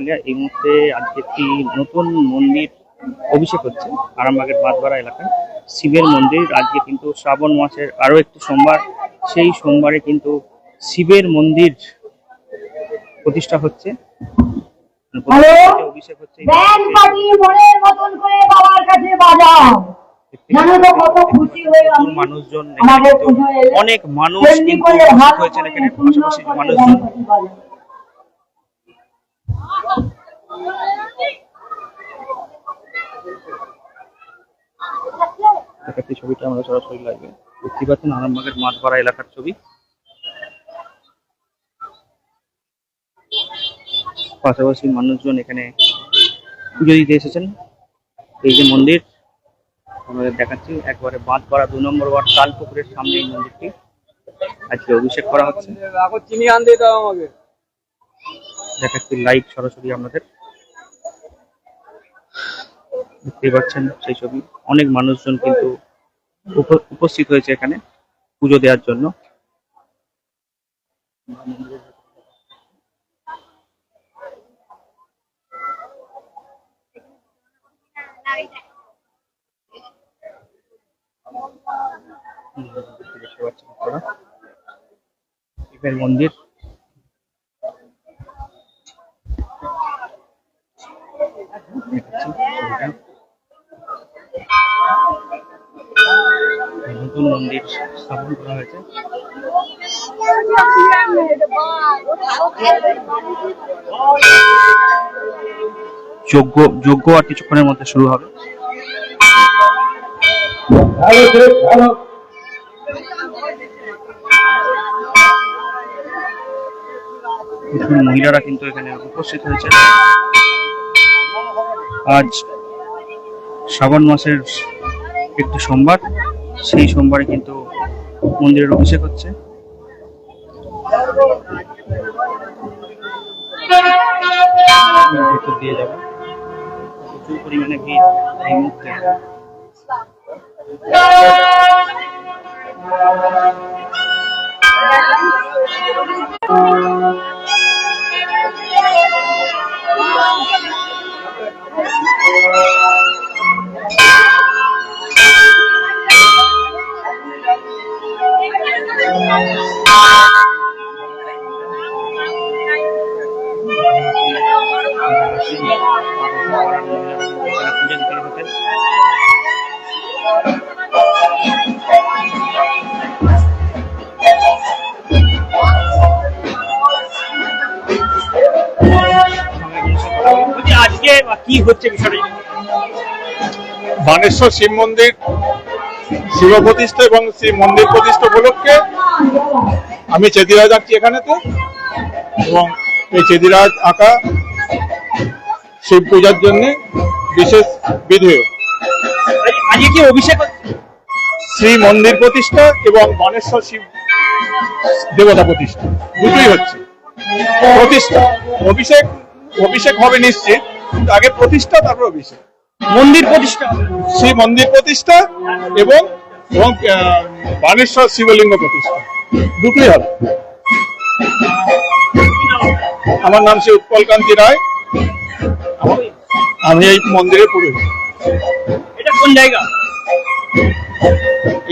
মিলিয়ে এই মুহূর্তে আজকে একটি নতুন মন্দির অভিষেক হচ্ছে আরামবাগের বাঁধবাড়া এলাকায়। শিবের মন্দির আজকে কিন্তু শ্রাবণ মাসের আরও একটি সোমবার। সেই সোমবারে কিন্তু শিবের মন্দির প্রতিষ্ঠা হচ্ছে। অভিষেক প্রচুর আমি মানুষজন অনেক মানুষ হয়েছেন এখানে পাশাপাশি মানুষজন। দেখাচ্ছি ছবিটা আমরা সরাসরি লাগবে দেখতে পাচ্ছেন আরামবাগের মাঠপাড়া এলাকার ছবি। পাশাপাশি মানুষজন এখানে পুজো দিতে এসেছেন। এই যে মন্দির আমাদের দেখাচ্ছি একবারে বাঁধপাড়া দু নম্বর ওয়ার্ড তালপুকুরের সামনে এই মন্দিরটি। আজকে অভিষেক করা হচ্ছে। দেখাচ্ছি লাইভ সরাসরি আপনাদের। দেখতেই পাচ্ছেন সেই ছবি। অনেক মানুষজন কিন্তু উপ- উপস্থিত হয়েছে এখানে পুজো দেওয়ার জন্য। দেখতে মন্দির। হয়েছে? যজ্ঞ আর কিছুক্ষণের মধ্যে শুরু হবে। মহিলারা কিন্তু এখানে উপস্থিত হয়েছে। আজ শ্রাবণ মাসের একটি সোমবার, সেই সোমবারে কিন্তু মন্দিরের অভিষেক হচ্ছে। প্রচুর পরিমাণে মুহূর্তে। পুজো আজকে কি হচ্ছে বিষয়টা বানেশ্বর শিব মন্দির শিব প্রতিষ্ঠা এবং শিব মন্দির প্রতিষ্ঠা উপলক্ষে আমি চেদিরাজ আঁকছি এখানেতে এবং এই চেদিরাজ আঁকা শিব পূজার জন্য বিশেষ বিধেয়। আজ- আজকে কি অভিষেক শ্রী মন্দির প্রতিষ্ঠা এবং বানেশ্বর শিব দেবতা প্রতিষ্ঠা দুটোই হচ্ছে। প্রতিষ্ঠা অভিষেক অভিষেক হবে নিশ্চিত। আগে প্রতিষ্ঠা তারপর অভিষেক। মন্দির প্রতিষ্ঠা। শ্রী মন্দির প্রতিষ্ঠা এবং এবং বানেশ্বর শিবলিঙ্গ প্রতিষ্ঠা। দুটোই হবে। আমার নাম শ্রী উৎপল কান্তি রায়। আমি এই মন্দিরে পুরোহিত। এটা কোন জায়গা?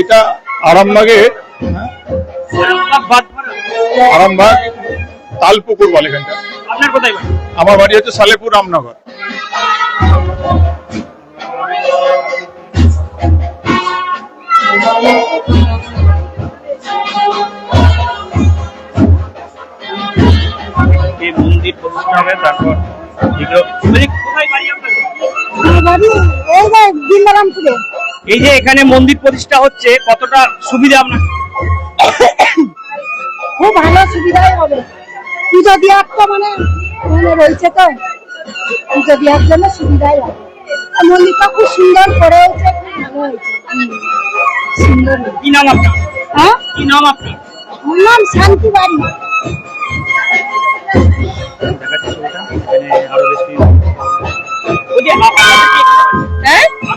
এটা আরামবাগের আরামবাগ। তালপুকুর বলে এখানটা। আমার বাড়ি হচ্ছে সালেপুর রামনগর। হবে তারপর এগুলো এই যে এখানে মন্দির প্রতিষ্ঠা হচ্ছে কতটা সুবিধা আপনার? খুব ভালো সুবিধাই হবে। পুজো দেওয়ার তো মানে মানে রয়েছে তো। পুজো দেওয়ার জন্য সুবিধাই হবে। মন্দিরটা খুব সুন্দর ভালো হয়েছে। সুন্দর কি নাম আপনার? হ্যাঁ? কি নাম আপনার? আমার নাম শান্তি বাড়ি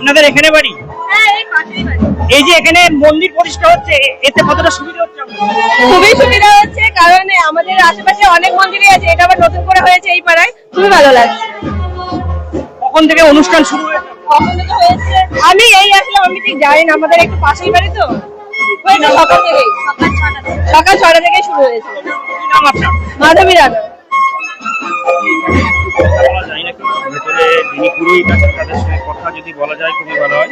আপনাদের এখানে বাড়ি? হ্যাঁ এই বাড়ি। এই যে এখানে মন্দির প্রতিষ্ঠা হচ্ছে এতে কতটা সুবিধা হচ্ছে খুবই সুবিধা হচ্ছে কারণ আমাদের আশেপাশে অনেক মন্দিরই আছে এটা আবার নতুন করে হয়েছে এই পাড়ায়। খুবই ভালো লাগছে। কখন থেকে অনুষ্ঠান শুরু হয়েছে? আমি এই আসলাম আমি ঠিক জানি না আমাদের একটু পাশেই বাড়ি তো। সকাল ছটা থেকে শুরু হয়েছে। মাধবী রানা। না যিনি পুরোহিত তাদের সঙ্গে কথা যদি বলা যায়, খুবই ভালো হয়।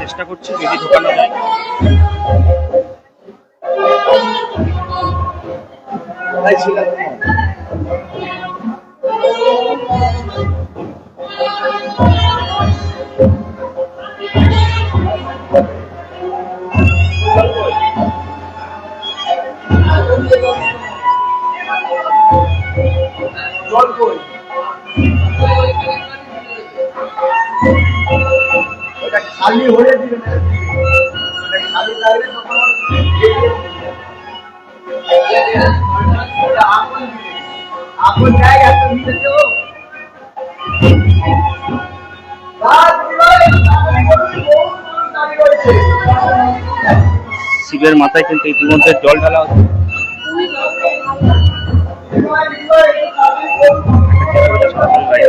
চেষ্টা করছি, যদি ঢোকানো যায়। শিবের মাথায় কিন্তু ইতিমধ্যে জল ঢালা হচ্ছে। সরাসরি বাইরে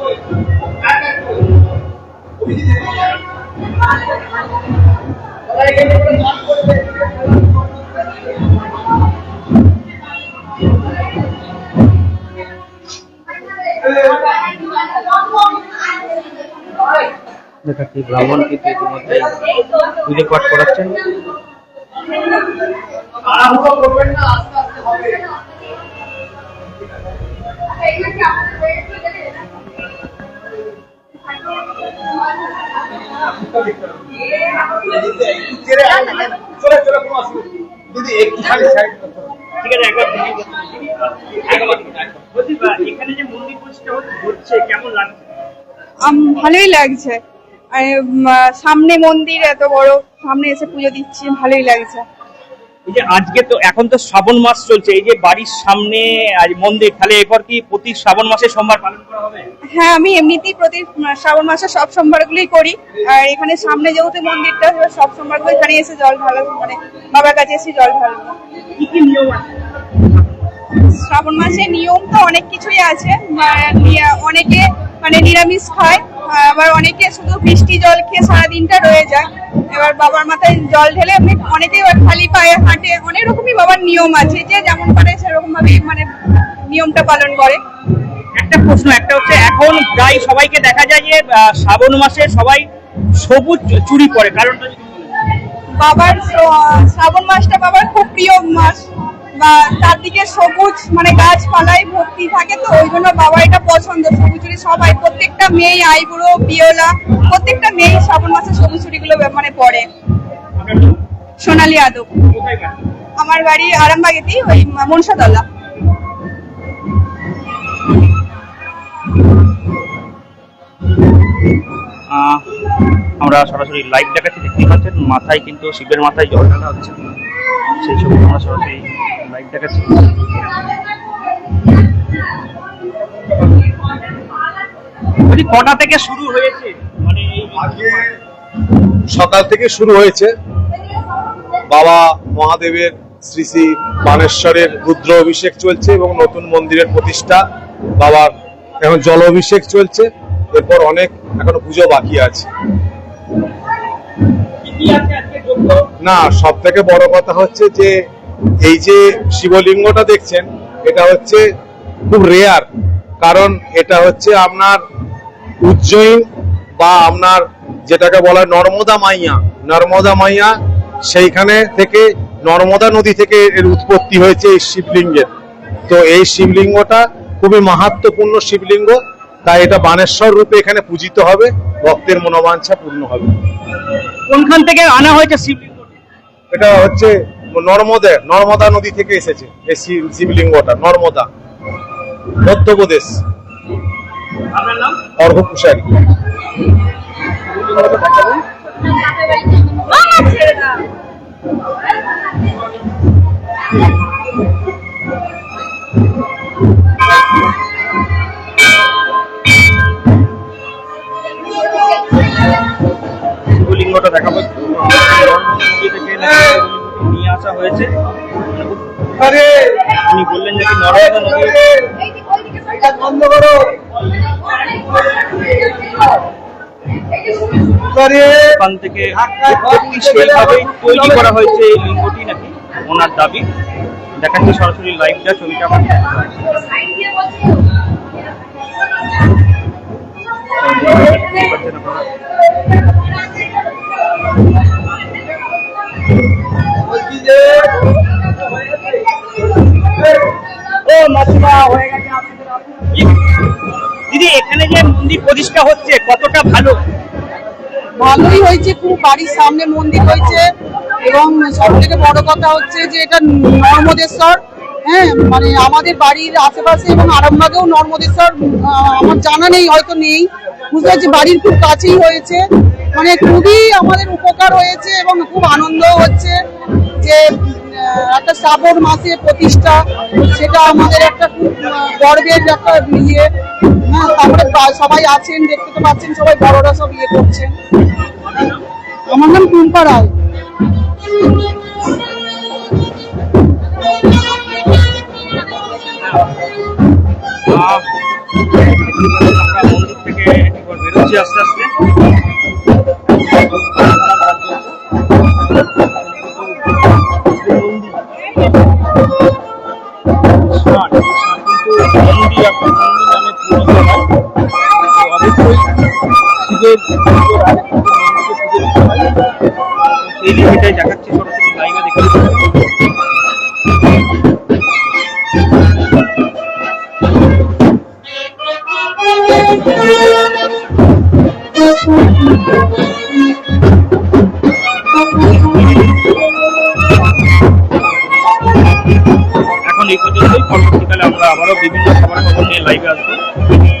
দেখাচ্ছি ব্রাহ্মণ কিন্তু ইতিমধ্যে পুজো পাঠ করাচ্ছেন। দিদি একটু খালি সাইড ঠিক আছে একবার এখানে যে মন্দির হচ্ছে- কেমন লাগছে? আম- ভালোই লাগছে। সামনে মন্দির এত বড় সামনে এসে পুজো দিচ্ছি ভালোই লাগছে। এই যে আজকে তো এখন তো শ্রাবণ মাস চলছে এই যে বাড়ির সামনে আজ মন্দির তাহলে এরপর কি প্রতি শ্রাবণ মাসে সোমবার পালন করা হবে? হ্যাঁ আমি এমনিতেই প্রতি শ্রাবণ মাসে সব সোমবারগুলোই করি। আর এখানে সামনে যেহেতু মন্দিরটা সব সোমবারগুলো এখানে এসে জল ঢালবো মানে বাবার কাছে এসে জল ঢালবো কি কি নিয়ম আছে? শ্রাবণ মাসে নিয়ম তো অনেক কিছুই আছে অনেকে মানে নিরামিষ খায় আবার অনেকে শুধু বৃষ্টি জল খেয়ে সারাদিনটা রয়ে যায়। এবার বাবার মাথায় জল ঢেলে এমনি অনেকে এবার খালি পায়ে হাঁটে। অনেক রকমই বাবার নিয়ম আছে। যে যেমন পারে সেরকম ভাবে মানে নিয়মটা পালন করে। একটা প্রশ্ন একটা হচ্ছে এখন প্রায় সবাইকে দেখা যায় যে শ্রাবণ মাসে সবাই সবুজ চুরি পরে কারণটা বাবার শ্রাবণ মাসটা বাবার খুব প্রিয় মাস। তার সবুজ মানে গাছপালায় ভর্তি থাকে তো, ওই জন্য বাবা এটা পছন্দ। সবুজুরি সবাই প্রত্যেকটা মেয়ে আইবুড়ো পিওলা প্রত্যেকটা মেয়ে শ্রাবণ মাসে সবুজুরি গুলো মানে পড়ে। সোনালী আদব। আমার বাড়ি আরামবাগেতেই ওই মনসাতলা আমরা সরাসরি লাইভ দেখাচ্ছি, দেখতেই পাচ্ছেন, মাথায় কিন্তু শিবের মাথায় জল ঢালা হচ্ছে। সেই ছবি আমরা সরাসরি দেখাচ্ছি বলছি, কটা থেকে শুরু হয়েছে? মানে এই আজকে সকাল থেকে শুরু হয়েছে। বাবা মহাদেবের শ্রী শ্রী বানেশ্বরের রুদ্র অভিষেক চলছে এবং নতুন মন্দিরের প্রতিষ্ঠা। বাবার এখন জল অভিষেক চলছে। এরপর অনেক এখনও পুজো বাকি আছে। না সব থেকে বড় কথা হচ্ছে যে এই যে শিবলিঙ্গটা দেখছেন এটা হচ্ছে খুব রেয়ার কারণ এটা হচ্ছে আপনার উজ্জয়িন বা আপনার যেটাকে বলা নর্মদা মাইয়া। নর্মদা মাইয়া সেইখানে থেকে নর্মদা নদী থেকে এর উৎপত্তি হয়েছে এই শিবলিঙ্গের। তো এই শিবলিঙ্গটা খুবই মাহাত্মপূর্ণ শিবলিঙ্গ তাই এটা বানেশ্বর রূপে এখানে পূজিত হবে ভক্তের মনোবাঞ্ছা পূর্ণ হবে। কোনখান থেকে আনা হয়েছে শিবলিঙ্গ এটা হচ্ছে নর্মদা নর্মদা নদী থেকে এসেছে এই শিব- শিবলিঙ্গটা নর্মদা মধ্যপ্রদেশ। আপনার নাম? অর্ঘ পুষারি। শিবলিঙ্গটা ওখান থেকে সেইভাবেই তৈরি করা হয়েছে এই লিঙ্গটি নাকি ওনার দাবি দেখাচ্ছি সরাসরি লাইভটা ছবিটা আমার। ও মাসিমা হয়ে গেছে দিদি এখানে যে মন্দির প্রতিষ্ঠা হচ্ছে, কতটা ভালো? ভালোই হয়েছে খুব বাড়ির সামনে মন্দির হয়েছে। এবং সব থেকে বড় কথা হচ্ছে যে এটা নর্মদেশ্বর হ্যাঁ? মানে আমাদের বাড়ির আশেপাশে এবং আরামবাগেও নর্মদেশ্বর আমার জানা নেই, হয়তো নেই। বুঝতে পারছি, বাড়ির খুব কাছেই হয়েছে। মানে খুবই আমাদের উপকার হয়েছে এবং খুব আনন্দ হচ্ছে যে শ্রাবণ মাসে প্রতিষ্ঠা, সেটা আমাদের একটা খুব গর্বের একটা ইয়ে হ্যাঁ তারপরে সবাই আছেন, দেখতে তো পাচ্ছেন, সবাই বড়রা সব ইয়ে করছেন। আমার নাম টুম্পা রায়। আস্তে আস্তে। এখন এই পর্যন্তই। পরবর্তীকালে আমরা আবারও বিভিন্ন খবর খবর নিয়ে লাইভে আসব।